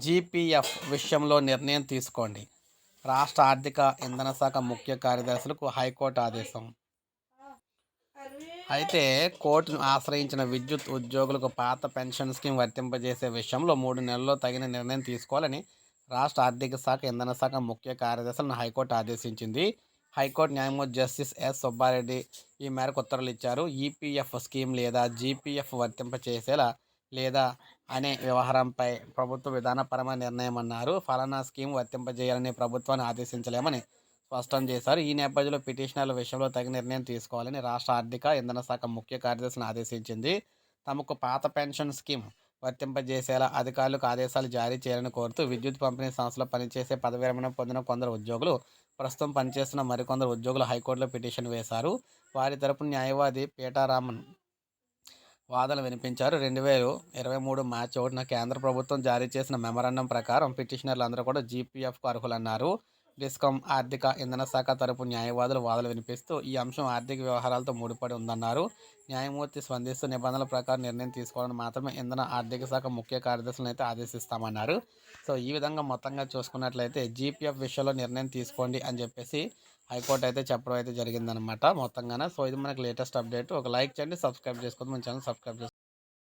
GPF విషయంలో నిర్ణయం తీసుకోండి. రాష్ట్ర ఆర్థిక ఇంధన శాఖ ముఖ్య కార్యదర్శులకు హైకోర్టు ఆదేశం. అయితే కోర్టును ఆశ్రయించిన విద్యుత్ ఉద్యోగులకు పాత పెన్షన్ స్కీమ్ వర్తింపజేసే విషయంలో మూడు నెలల్లో తగిన నిర్ణయం తీసుకోవాలని రాష్ట్ర ఆర్థిక శాఖ ఇంధన శాఖ ముఖ్య కార్యదర్శులను హైకోర్టు ఆదేశించింది. హైకోర్టు న్యాయమూర్తి జస్టిస్ ఎస్ సుబ్బారెడ్డి ఈ మేరకు ఉత్తర్వులు ఇచ్చారు. ఈపీఎఫ్ స్కీమ్ లేదా జీపీఎఫ్ వర్తింపచేసేలా లేదా అనే వ్యవహారంపై ప్రభుత్వ విధానపరమైన నిర్ణయం అన్నారు. ఫలానా స్కీమ్ వర్తింపజేయాలని ప్రభుత్వాన్ని ఆదేశించలేమని స్పష్టం చేశారు. ఈ నేపథ్యంలో పిటిషనర్ల విషయంలో తగిన నిర్ణయం తీసుకోవాలని రాష్ట్ర ఆర్థిక ఇంధన శాఖ ముఖ్య కార్యదర్శిని ఆదేశించింది. తమకు పాత పెన్షన్ స్కీమ్ వర్తింపజేసేలా అధికారులకు ఆదేశాలు జారీ చేయాలని కోరుతూ విద్యుత్ పంపిణీ సంస్థలో పనిచేసే పదవి విరమణ పొందిన కొందరు ఉద్యోగులు ప్రస్తుతం పనిచేస్తున్న మరికొందరు ఉద్యోగులు హైకోర్టులో పిటిషన్ వేశారు. వారి తరపున న్యాయవాది పీటారామన్ వాదన వినిపించారు. రెండు వేల ఇరవై మూడు మార్చి ఒకటిన కేంద్ర ప్రభుత్వం జారీ చేసిన మెమరాండం ప్రకారం పిటిషనర్లు అందరూ కూడా జీపీఎఫ్కు అర్హులన్నారు. డిస్కాం ఆర్థిక ఇంధన శాఖ తరపు న్యాయవాదులు వాదనలు వినిపిస్తూ ఈ అంశం ఆర్థిక వ్యవహారాలతో ముడిపడి ఉందన్నారు. న్యాయమూర్తి స్పందిస్తూ నిబంధనల ప్రకారం నిర్ణయం తీసుకోవాలని మాత్రమే ఇంధన ఆర్థిక శాఖ ముఖ్య కార్యదర్శులను అయితే ఆదేశిస్తామన్నారు. సో ఈ విధంగా మొత్తంగా చూసుకున్నట్లయితే జీపీఎఫ్ విషయంలో నిర్ణయం తీసుకోండి అని చెప్పేసి హైకోర్టు అయితే చెప్పడం అయితే జరిగిందనమాట మొత్తంగానే. సో ఇది మనకి లేటెస్ట్ అప్డేట్. ఒక లైక్ చేయండి సబ్స్క్రైబ్ చేసుకోండి మన ఛానల్ సబ్స్క్రైబ్ చేసుకోండి